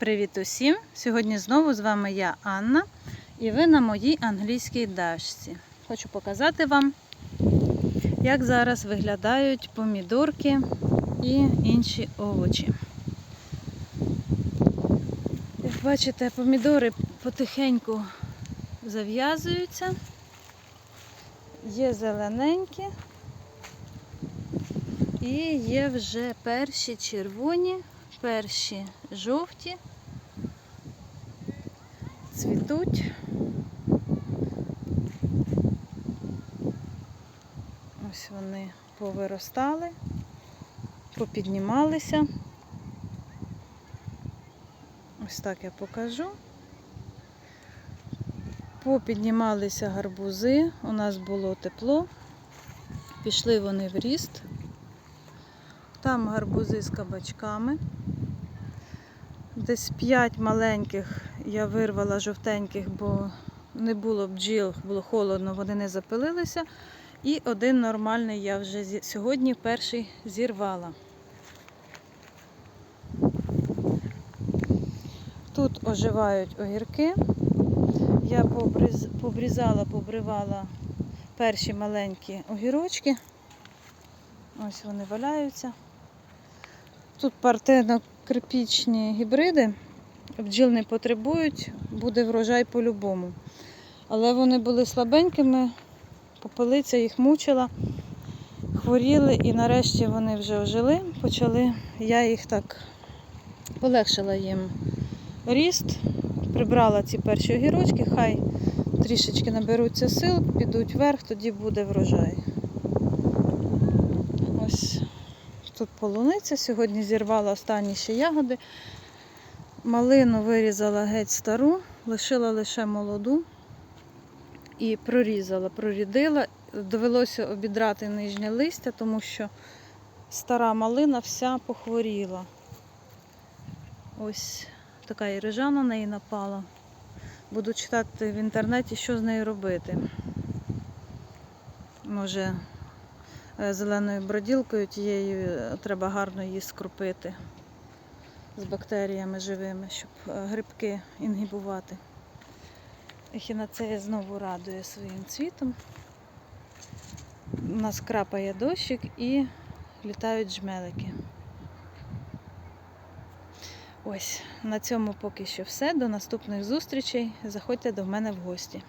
Привіт усім! Сьогодні знову з вами я Анна і ви на моїй англійській дашці. Хочу показати вам, як зараз виглядають помідорки і інші овочі. Як бачите, помідори потихеньку зав'язуються, є зелененькі і є вже перші червоні, перші жовті, цвітуть. Ось вони повиростали, попіднімалися. Ось так я покажу. Попіднімалися гарбузи, у нас було тепло, пішли вони в ріст. Там гарбузи з кабачками. Десь 5 маленьких я вирвала жовтеньких, бо не було бджіл, було холодно, вони не запилилися. І один нормальний я вже сьогодні перший зірвала. Тут оживають огірки. Я побрізала, побривала перші маленькі огірочки. Ось вони валяються. Тут партено-крипічні гібриди, бджіл не потребують, буде врожай по-любому. Але вони були слабенькими, попелиця їх мучила, хворіли і нарешті вони вже ожили, почали, я їх так полегшила їм ріст, прибрала ці перші огірочки, хай трішечки наберуться сил, підуть вверх, тоді буде врожай. Ось тут полуниця. Сьогодні зірвала останні ще ягоди. Малину вирізала геть стару, лишила лише молоду і прорізала, прорідила. Довелося обідрати нижнє листя, тому що стара малина вся похворіла. Ось така і на неї напала. Буду читати в інтернеті, що з нею робити. Може, зеленою броділкою тією е, треба гарно її скрупити з бактеріями живими, щоб е, грибки інгібувати. Ехінацея знову радує своїм цвітом. У нас крапає дощик і літають жмелики. Ось, на цьому поки що все. До наступних зустрічей. Заходьте до мене в гості.